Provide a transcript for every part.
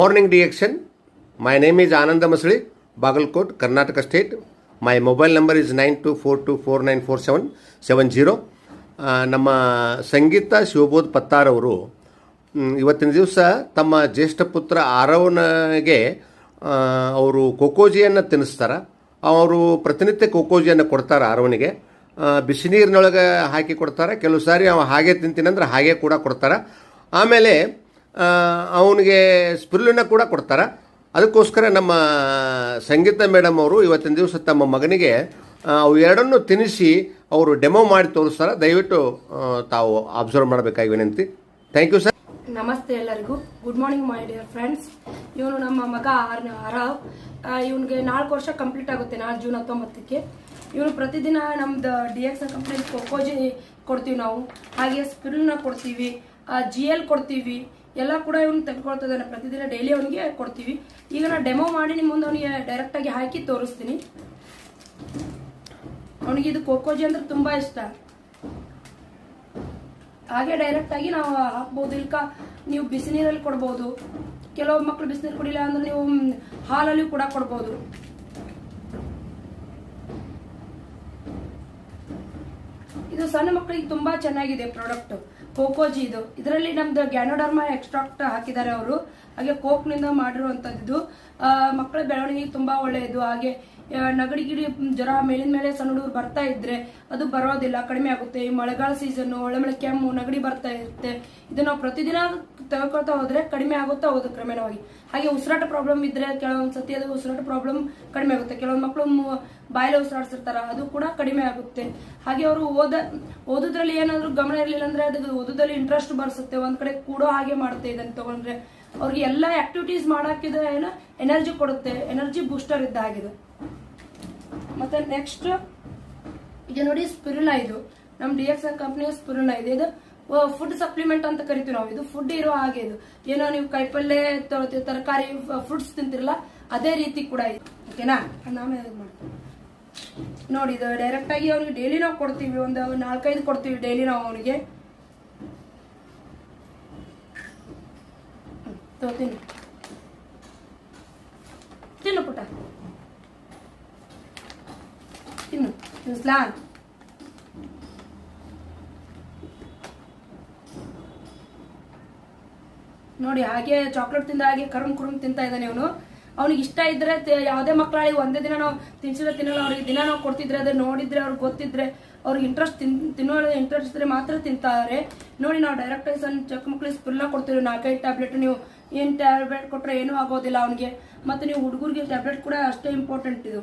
Morning Reaction. My name is Ananda Masli, Bagalkot, Karnataka State. My mobile number is 9242494770. Zero ನಮ್ಮ ಸಂಗೀತ ಶಿವಬೋಧ್ ಪತ್ತಾರ್ ಅವರು ಮ್, ಇವತ್ತಿನ ದಿವಸ ತಮ್ಮ ಜ್ಯೇಷ್ಠ ಪುತ್ರ ಆರವನಿಗೆ ಅವರು ಕೋಕೋಜಿಯನ್ನು ತಿನ್ನಿಸ್ತಾರೆ ಅವರು ಪ್ರತಿನಿತ್ಯ ಕೋಕೋಜಿಯನ್ನು ಕೊಡ್ತಾರೆ ಆರವನಿಗೆ ಬಿಸಿ ನೀರಿನೊಳಗೆ ಹಾಕಿ ಕೊಡ್ತಾರೆ ಕೆಲವು ಸಾರಿ ಅವ ಹಾಗೆ ತಿಂತೀನಂದ್ರೆ ಹಾಗೆ ಕೂಡ ಕೊಡ್ತಾರೆ ಆಮೇಲೆ ಅವನಿಗೆ ಸ್ಪಿರ್ಲಿನ ಕೂಡ ಕೊಡ್ತಾರೆ. ಅದಕ್ಕೋಸ್ಕರ ನಮ್ಮ ಸಂಗೀತ ಮೇಡಮ್ ಅವರು ಇವತ್ತಿನ ದಿವಸ ತಮ್ಮ ಮಗನಿಗೆ ಅವು ಎರಡನ್ನೂ ತಿನ್ನಿಸಿ ಅವರು ಡೆಮೋ ಮಾಡಿ ತೋರಿಸ್ತಾರೆ. ದಯವಿಟ್ಟು ತಾವು ಅಬ್ಸರ್ವ್ ಮಾಡಬೇಕಾಗಿ ವಿನಂತಿ. ಥ್ಯಾಂಕ್ ಯು ಸರ್ ನಮಸ್ತೆ ಎಲ್ಲರಿಗೂ. Good morning my dear friends ಇವನು ನಮ್ಮ ಮಗ ಆರ್, ಆರವ್. ಇವನಿಗೆ ನಾಲ್ಕು ವರ್ಷ ಕಂಪ್ಲೀಟ್ ಆಗುತ್ತೆ, ನಾಲ್ಕು ಜೂನ್ ಹತ್ತೊಂಬತ್ತಕ್ಕೆ. ಇವನು ಪ್ರತಿದಿನ ನಮ್ದು ಡಿ ಎಕ್ಸ್ ಕಂಪ್ನಿ ಕೊಕ್ಕೋಜಿ ಕೊಡ್ತೀವಿ ನಾವು. ಹಾಗೆ ಸ್ಪಿರುಲ್ನ ಕೊಡ್ತೀವಿ ಜಿ ಎಲ್ ಕೊಡ್ತೀವಿ ಎಲ್ಲ ಕೂಡ ಇವನು ತೆಗೆದುಕೊಳ್ತಾ ಇದ್ದಾನೆ ಪ್ರತಿದಿನ ಡೈಲಿ ಅವನಿಗೆ ಕೊಡ್ತೀವಿ. ಈಗ ನಾನು ಡೆಮೋ ಮಾಡಿ ನಿಮ್ಮ ಮುಂದೆ ಅವನಿಗೆ ಡೈರೆಕ್ಟಾಗಿ ಹಾಕಿ ತೋರಿಸ್ತೀನಿ. ಅವನಿಗೆ ಇದು ಕೋಕೋಜಿ ಅಂದ್ರೆ ತುಂಬಾ ಇಷ್ಟ. ಹಾಗೆ ಡೈರೆಕ್ಟ್ ಆಗಿ ನಾವು ಹಾಕ್ಬೋದು. ಇಲ್ಕ ನೀವು ಬಿಸಿನೀರಲ್ಲಿ ಕೊಡ್ಬೋದು. ಕೆಲವು ಮಕ್ಕಳು ಬಿಸಿನೀರು ಕುಡಿಲ್ಲ ಅಂದ್ರೆ ನೀವು ಹಾಲಲ್ಲಿ ಕೂಡ ಕೊಡ್ಬೋದು. ಇದು ಸಣ್ಣ ಮಕ್ಕಳಿಗೆ ತುಂಬಾ ಚೆನ್ನಾಗಿದೆ ಪ್ರಾಡಕ್ಟ್ ಕೋಕೋಜಿ ಇದು. ಇದರಲ್ಲಿ ನಮ್ದು ಗ್ಯಾನೋಡರ್ಮಾ ಎಕ್ಸ್ಟ್ರಾಕ್ಟ್ ಹಾಕಿದ್ದಾರೆ ಅವರು. ಹಾಗೆ ಕೋಕ್ನಿಂದ ಮಾಡಿರುವಂತದ್ದು ಮಕ್ಕಳ ಬೆಳವಣಿಗೆ ತುಂಬಾ ಒಳ್ಳೆಯದು. ಹಾಗೆ ನಗಡಿ ಗಿಡಿ ಜ್ವರ ಮೇಲಿನ ಮೇಲೆ ಸಣ್ಣ ಹುಡುಗರು ಬರ್ತಾ ಇದ್ರೆ ಅದು ಬರೋದಿಲ್ಲ, ಕಡಿಮೆ ಆಗುತ್ತೆ. ಈ ಮಳೆಗಾಲ ಸೀಸನ್ ಒಳ್ಳೆ ಕೆಮ್ಮು, ನಗಡಿ ಬರ್ತಾ ಇರುತ್ತೆ. ಇದನ್ನ ಪ್ರತಿದಿನ ತಗೊಳ್ತಾ ಹೋದ್ರೆ ಕಡಿಮೆ ಆಗುತ್ತಾ ಹೋಗುತ್ತೆ ಕ್ರಮೇಣವಾಗಿ. ಹಾಗೆ ಉಸಿರಾಟ ಪ್ರಾಬ್ಲಮ್ ಇದ್ರೆ ಕೆಲವೊಂದು ಸತಿ ಅದು ಉಸಿರಾಟ ಪ್ರಾಬ್ಲಮ್ ಕಡಿಮೆ ಆಗುತ್ತೆ. ಕೆಲವೊಂದು ಮಕ್ಕಳು ಬಾಯಲ್ಲಿ ಉಸಿರಾಡ್ಸಿರ್ತಾರ, ಅದು ಕೂಡ ಕಡಿಮೆ ಆಗುತ್ತೆ. ಹಾಗೆ ಅವರು ಓದ, ಓದೋದ್ರಲ್ಲಿ ಏನಾದ್ರು ಗಮನ ಇರಲಿಲ್ಲ ಅಂದ್ರೆ ಅದು ಓದೋದ್ರಲ್ಲಿ ಇಂಟ್ರೆಸ್ಟ್ ಬರ್ಸುತ್ತೆ. ಒಂದ್ ಕಡೆ ಕೂಡೋ ಹಾಗೆ ಮಾಡುತ್ತೆ ಇದನ್ನ ತಗೊಂಡ್ರೆ. ಅವ್ರಿಗೆ ಎಲ್ಲಾ ಆಕ್ಟಿವಿಟೀಸ್ ಮಾಡಾಕಿದ್ರೆ ಏನೋ ಎನರ್ಜಿ ಕೊಡುತ್ತೆ ಎನರ್ಜಿ ಬೂಸ್ಟರ್ ಇದ್ದ ಹಾಗಿದೆ ಮತ್ತೆ ನೆಕ್ಸ್ಟ್ ಈಗ ನೋಡಿ ಸ್ಪಿರುಲಾ ಇದು. ನಮ್ ಡಿ ಎಕ್ಸ್ ಕಂಪ್ನಿಯ ಸ್ಪಿರುಲಾ ಇದೆ. ಇದು ಫುಡ್ ಸಪ್ಲಿಮೆಂಟ್ ಅಂತ ಕರಿತೀವಿ ನಾವು. ಇದು ಫುಡ್ ಇರೋ ಹಾಗೆ ಇದು. ಏನೋ ನೀವು ಕೈಪಲ್ಲೆ ತ- ತರಕಾರಿ ಫ್ರೂಟ್ಸ್ ತಿಂತಿರಲ್ಲ, ಅದೇ ರೀತಿ ಕೂಡ ಇದೆ. ಓಕೆನಾ ನಾವೇ ಮಾಡ್ತೀವಿ ನೋಡಿ, ಇದು ಡೈರೆಕ್ಟ್ ಆಗಿ ಅವ್ನಿಗೆ ಡೈಲಿ ನಾವು ಕೊಡ್ತೀವಿ. ಒಂದು ನಾಲ್ಕೈದು ಕೊಡ್ತೀವಿ ಡೈಲಿ ನಾವು ಅವನಿಗೆ. ತಿನ್ನು. ತಿನ್ನು ಪುಟ್ಟ. ತಿನ್ನು ತಿನ್ಸ್ಲಾ ನೋಡಿ, ಹಾಗೆ ಚಾಕ್ಲೇಟ್ ತಿಂದ ಹಾಗೆ ಕರುಮ್ ಕುರುಮ್ ತಿಂತಾ ಇದ್ದಾನೆ ಇವನು. ಅವ್ನಿಗೆ ಇಷ್ಟ ಇದ್ರೆ ಯಾವುದೇ ಮಕ್ಕಳಿಗೆ ಒಂದೇ ದಿನ ನಾವು ತಿನ್ಸಿದ್ರೆ ತಿನ್ನಲ್ಲ, ಅವ್ರಿಗೆ ದಿನ ನಾವು ಕೊಡ್ತಿದ್ರೆ, ಅದೇ ನೋಡಿದ್ರೆ, ಅವ್ರಿಗೆ ಗೊತ್ತಿದ್ರೆ, ಅವ್ರಿಗೆ ಇಂಟ್ರೆಸ್ಟ್ ತಿನ್ ತಿನ್ನೋ ಇಂಟ್ರೆಸ್ಟ್ ಇದ್ರೆ ಮಾತ್ರ ತಿಂತಾರೆ. ನೋಡಿ, ನಾವು ಡೈರೆಕ್ಟ್ ಆಗಿ ಸಣ್ಣ ಚಕ್ಕ ಮಕ್ಳಿಗೆ ಸ್ಪಿಲ್ಲ ಕೊಡ್ತೀವಿ. ನಾಲ್ಕೈದು ಟ್ಯಾಬ್ಲೆಟ್ ನೀವು ಏನು ಟ್ಯಾಬ್ಲೆಟ್ ಕೊಟ್ಟರೆ ಏನೂ ಆಗೋದಿಲ್ಲ ಅವನಿಗೆ. ಮತ್ತು ನೀವು ಹುಡುಗರಿಗೆ ಟ್ಯಾಬ್ಲೆಟ್ ಕೂಡ ಅಷ್ಟೇ ಇಂಪಾರ್ಟೆಂಟ್ ಇದು.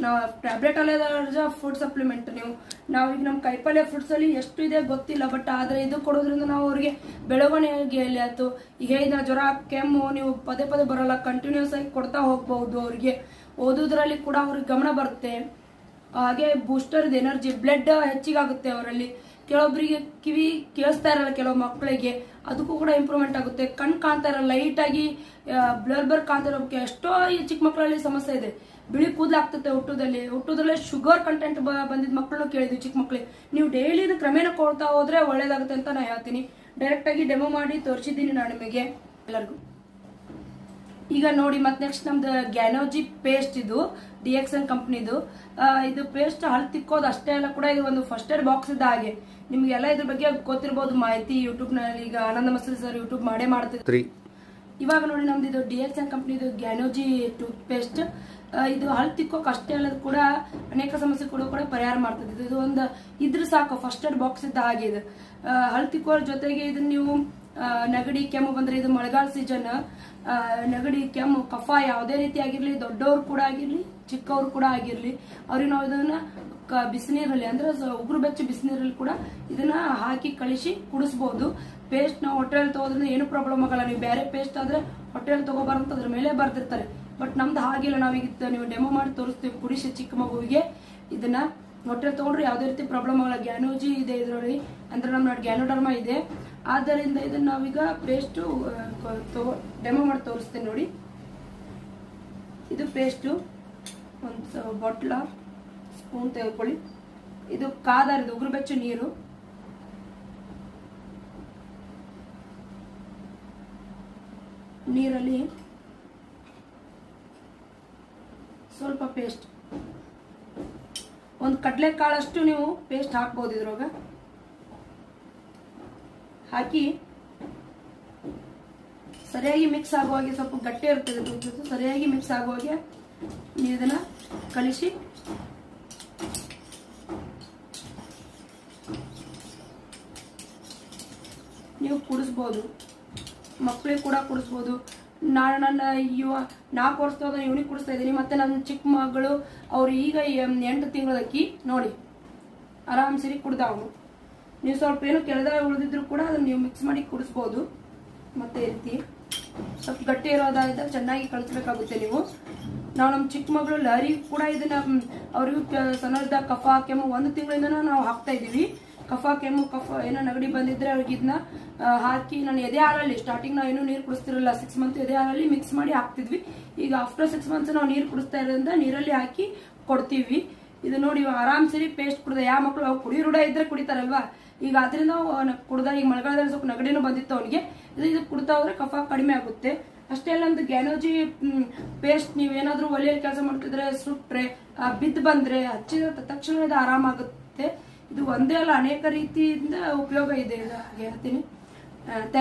ನಾವು ಟ್ಯಾಬ್ಲೆಟ್ ಅಲ್ಲೇ ಫುಡ್ ಸಪ್ಲಿಮೆಂಟ್ ನೀವು. ನಾವು ಈಗ ನಮ್ಮ ಕೈಪಲ್ಯ ಫುಡ್ಸ್ ಅಲ್ಲಿ ಎಷ್ಟು ಇದೆ ಗೊತ್ತಿಲ್ಲ ಬಟ್ ಆದ್ರೆ ಇದು ಕೊಡೋದ್ರಿಂದ ನಾವು ಅವರಿಗೆ ಬೆಳವಣಿಗೆಯಲ್ಲಿ ಆಯ್ತು. ಈಗ ಇದನ್ನ ಜ್ವರ, ಕೆಮ್ಮು, ನೀವು ಪದೇ ಪದೇ ಬರಲ್ಲ ಕಂಟಿನ್ಯೂಸ್ ಆಗಿ ಕೊಡ್ತಾ ಹೋಗ್ಬಹುದು ಅವರಿಗೆ. ಓದೋದ್ರಲ್ಲಿ ಕೂಡ ಅವ್ರಿಗೆ ಗಮನ ಬರುತ್ತೆ. ಹಾಗೆ ಬೂಸ್ಟರ್ ಇದೆ ಎನರ್ಜಿ ಬ್ಲಡ್ ಹೆಚ್ಚಿಗಾಗುತ್ತೆ ಅವರಲ್ಲಿ. ಕೆಲವೊಬ್ಬರಿಗೆ ಕಿವಿ ಕೇಳಿಸ್ತಾ ಇರಲ್ಲ, ಕೆಲವು ಮಕ್ಕಳಿಗೆ. ಅದಕ್ಕೂ ಕೂಡ ಇಂಪ್ರೂವ್ಮೆಂಟ್ ಆಗುತ್ತೆ. ಕಣ್ಣು ಕಾಣ್ತಾ ಇರಲ್ಲ ಲೈಟಾಗಿ ಬ್ಲರ್ ಬರ್ ಕಾಣ್ತಾ ಇರೋಕ್ಕೆ ಎಷ್ಟೋ ಈ ಚಿಕ್ಕ ಮಕ್ಕಳಲ್ಲಿ ಸಮಸ್ಯೆ ಇದೆ. ಬಿಳಿ ಕೂದಲಾಗ್ತದೆ ಹುಟ್ಟುದಲ್ಲಿ ಹುಟ್ಟುದಲ್ಲೇ ಶುಗರ್ ಕಂಟೆಂಟ್ ಬಂದಿದ್ದ ಮಕ್ಕಳನ್ನು ಕೇಳಿದ್ವಿ ಚಿಕ್ಕ ಮಕ್ಕಳಿಗೆ ನೀವು ಡೈಲಿ ಇದು ಕ್ರಮೇಣ ಕೊಡ್ತಾ ಹೋದ್ರೆ ಒಳ್ಳೇದಾಗುತ್ತೆ ಅಂತ ನಾ ಹೇಳ್ತೀನಿ. ಡೈರೆಕ್ಟ್ ಆಗಿ ಡೆಮೋ ಮಾಡಿ ತೋರಿಸಿದ್ದೀನಿ ನಾನು ನಿಮಗೆ. ಎಲ್ಲರಿಗೂ. ಈಗ ನೋಡಿ ಮತ್ತೆ ನೆಕ್ಸ್ಟ್ ನಮ್ದು ಗ್ಯಾನೋಜಿ ಪೇಸ್ಟ್ ಇದು ಡಿ ಎಕ್ಸ್ ಎನ್ ಕಂಪ್ನಿದು ಇದು ಪೇಸ್ಟ್ ಹಲ್ ತಿಕ್ಕೋದು ಅಷ್ಟೇ ಅಲ್ಲ ಕೂಡ ಇದು ಒಂದು ಫಸ್ಟ್ ಏಡ್ ಬಾಕ್ಸ್ ಇದ್ದ ಹಾಗೆ. ನಿಮ್ಗೆಲ್ಲ ಇದ್ರ ಬಗ್ಗೆ ಗೊತ್ತಿರ್ಬೋದು ಮಾಹಿತಿ ಯೂಟ್ಯೂಬ್ನಲ್ಲಿ. ಈಗ ಆನಂದ ಮಸೂರಿ ಸರ್ ಯೂಟ್ಯೂಬ್ ಮಾಡೇ ಮಾಡ್ತಿದ್ರಿ. ಇವಾಗ ನೋಡಿ ನಮ್ದು ಇದು ಡಿ ಎಕ್ಸ್ ಎನ್ ಕಂಪ್ನಿದು ಗ್ಯಾನೋಜಿ ಟೂತ್ ಪೇಸ್ಟ್ ಇದು ಹಲ್ ತಿಕ್ಕೋಕ್ ಅಷ್ಟೇ ಅಲ್ಲದ ಕೂಡ ಅನೇಕ ಸಮಸ್ಯೆ ಕೂಡ ಕೂಡ ಪರಿಹಾರ ಮಾಡ್ತದೆ. ಇದು- ಒಂದು ಇದ್ರ ಸಾಕು ಫಸ್ಟ್ ಏಡ್ ಬಾಕ್ಸ್ ಇದ್ದ ಹಾಗೆ ಇದು. ಹಲ್ ತಿಕ್ಕೋರ್ ಜೊತೆಗೆ ಇದನ್ನ ನೀವು ನೆಗಡಿ, ಕೆಮ್ಮು ಬಂದ್ರೆ ಇದು ಮಳೆಗಾಲ ಸೀಸನ್ ನೆಗಡಿ, ಕೆಮ್ಮು, ಕಫ ಯಾವುದೇ ರೀತಿ ಆಗಿರ್ಲಿ, ದೊಡ್ಡವ್ರು ಕೂಡ ಆಗಿರ್ಲಿ, ಚಿಕ್ಕವ್ರು ಕೂಡ ಆಗಿರ್ಲಿ, ಅವ್ರಿಗೆ ನಾವು ಇದನ್ನ ಬಿಸಿನೀರಲ್ಲಿ ಅಂದ್ರೆ ಉಗುರು ಬೆಚ್ಚ ಬಿಸಿನೀರಲ್ಲಿ ಕೂಡ ಇದನ್ನ ಹಾಕಿ ಕಳಿಸಿ ಕುಡಿಸ್ಬೋದು. ಪೇಸ್ಟ್ ನಾವು ಹೋಟೆಲ್ ತಗೋದ್ರಿಂದ ಏನು ಪ್ರಾಬ್ಲಮ್ ಆಗಲ್ಲ. ನೀವು ಬೇರೆ ಪೇಸ್ಟ್ ಆದ್ರೆ ಹೋಟೆಲ್ ತಗೋಬಾರಂತ ಅದ್ರ ಮೇಲೆ ಬರ್ದಿರ್ತಾರೆ. ಬಟ್ ನಮ್ದು ಹಾಗಿಲ್ಲ. ನಾವೀಗ ನೀವು ಡೆಮೋ ಮಾಡಿ ತೋರಿಸ್ತೀವಿ. ಕುಡಿಸಿ ಚಿಕ್ಕ ಮಗುವಿಗೆ ಇದನ್ನ. ಮೊಟ್ಟೆ ತೊಗೊಂಡ್ರೆ ಯಾವುದೇ ರೀತಿ ಪ್ರಾಬ್ಲಮ್ ಆಗಲ್ಲ. ಗ್ಯಾನೋಜಿ ಇದೆ ಇದರಲ್ಲಿ. ಅಂದರೆ ನಮ್ಮ ಗ್ಯಾನೋಡರ್ಮಾ ಇದೆ. ಆದ್ದರಿಂದ ಇದನ್ನು ನಾವೀಗ ಪೇಸ್ಟು ಡೆಮೋ ಮಾಡಿ ತೋರಿಸ್ತೇನೆ ನೋಡಿ. ಇದು ಪೇಸ್ಟು ಒಂದು ಬೊಟ್ಲ, ಸ್ಪೂನ್ ತೆಗೆದುಕೊಳ್ಳಿ. ಇದು ಕಾದಾರಿದ ಉಗುರು ಬೆಚ್ಚು ನೀರು. ನೀರಲ್ಲಿ ಸ್ವಲ್ಪ ಪೇಸ್ಟ್ ಒಂದು ಕಡಲೆಕಾಳಷ್ಟು ನೀವು ಪೇಸ್ಟ್ ಹಾಕ್ಬೋದು ಇದ್ರಾಗ ಹಾಕಿ ಸರಿಯಾಗಿ ಮಿಕ್ಸ್ ಆಗುವಾಗೆ ಸ್ವಲ್ಪ ಗಟ್ಟಿ ಇರ್ತದೆ ಸರಿಯಾಗಿ ಮಿಕ್ಸ್ ಆಗುವಾಗೆ ನೀವು ಇದನ್ನ ಕಲಿಸಿ. ನೀವು ಕುಡಿಸ್ಬೋದು. ಮಕ್ಕಳಿಗೆ ಕೂಡ ಕುಡಿಸ್ಬೋದು. ನಾನು ನನ್ನ ಯುವ ನಾಲ್ಕು ವರ್ಷದ ಇವನಿಗೆ ಕುಡಿಸ್ತಾ ಇದ್ದೀನಿ. ಮತ್ತೆ ನನ್ನ ಚಿಕ್ಕ ಮಗಳು, ಅವ್ರು ಈಗ ಎಂಟು ತಿಂಗಳಕ್ಕಿ ನೋಡಿ ಆರಾಮ್ ಸರಿ ಕುಡ್ದ ಅವನು. ನೀವು ಸ್ವಲ್ಪ ಏನು ಕೆಳದಾಗ ಉಳಿದಿದ್ರು ಕೂಡ ಅದನ್ನ ನೀವು ಮಿಕ್ಸ್ ಮಾಡಿ ಕುಡಿಸ್ಬೋದು. ಮತ್ತೆ ರೀತಿ ಸ್ವಲ್ಪ ಗಟ್ಟಿ ಇರೋದಾದ್ರೆ ಚೆನ್ನಾಗಿ ಕಳಿಸ್ಬೇಕಾಗುತ್ತೆ ನೀವು. ನಾವು ನಮ್ಮ ಚಿಕ್ಕ ಮಗಳು ಲಹರಿ ಕೂಡ ಇದನ್ನ ಅವ್ರಿಗೂ ಸಣ್ಣದ ಕಫ, ಕೆಮ್ಮು ಒಂದು ತಿಂಗಳಿಂದ ನಾವು ಹಾಕ್ತಾ ಇದೀವಿ ಕಫ, ಕೆಮ್ಮು, ಕಫ, ಏನೋ ನೆಗಡಿ ಬಂದಿದ್ರೆ ಅವ್ರಿಗೆ ಇದನ್ನ ಹಾಕಿ ನಾನು ಎದೆ ಹಾಲಲ್ಲಿ ಸ್ಟಾರ್ಟಿಂಗ್ ನಾವು ಏನೂ ನೀರು ಕುಡಿಸ್ತಿರಲ್ಲ ಸಿಕ್ಸ್ ಮಂತ್ ಎದೆ ಹಾಲಲ್ಲಿ ಮಿಕ್ಸ್ ಮಾಡಿ ಹಾಕ್ತಿದ್ವಿ. ಈಗ ಆಫ್ಟರ್ ಸಿಕ್ಸ್ ಮಂತ್ಸ್ ನಾವು ನೀರು ಕುಡಿಸ್ತಾ ಇರೋದ್ರಿಂದ ನೀರಲ್ಲಿ ಹಾಕಿ ಕೊಡ್ತೀವಿ. ಇದು ನೋಡಿ ಆರಾಮ್ ಸರಿ ಪೇಸ್ಟ್ ಕುಡ್ದೆ ಯಾವ ಮಕ್ಕಳು ಅವ್ರು ಕುಡಿ, ರೂಢ ಇದ್ರೆ ಕುಡಿತಾರಲ್ವಾ? ಈಗ ಅದರಿಂದ ಕುಡ್ದ, ಈಗ ಮಳೆಗಾಲದಲ್ಲಿ ಸ್ವಲ್ಪ ನೆಗಡಿನೂ ಬಂದಿತ್ತು ಅವನಿಗೆ. ಇದು ಇದು ಕುಡ್ತಾ ಹೋದ್ರೆ ಕಫ ಕಡಿಮೆ ಆಗುತ್ತೆ. ಅಷ್ಟೇ ಅಲ್ಲ, ಒಂದು ಗ್ಯಾನೋಜಿ ಪೇಸ್ಟ್ ನೀವು ಏನಾದರೂ ಒಲೆಯಲ್ಲಿ ಕೆಲಸ ಮಾಡ್ತಿದ್ರೆ, ಸುಟ್ರೆ ಬಿದ್ದು ಬಂದ್ರೆ, ಹಚ್ಚಿದ ತಕ್ಷಣ ಇದು ಆರಾಮಾಗುತ್ತೆ. ಇದು ಒಂದೇ ಅಲ್ಲ ಅನೇಕ ರೀತಿಯಿಂದ ಉಪಯೋಗ ಇದೆ ಇದು ಹೇಳ್ತೀನಿ.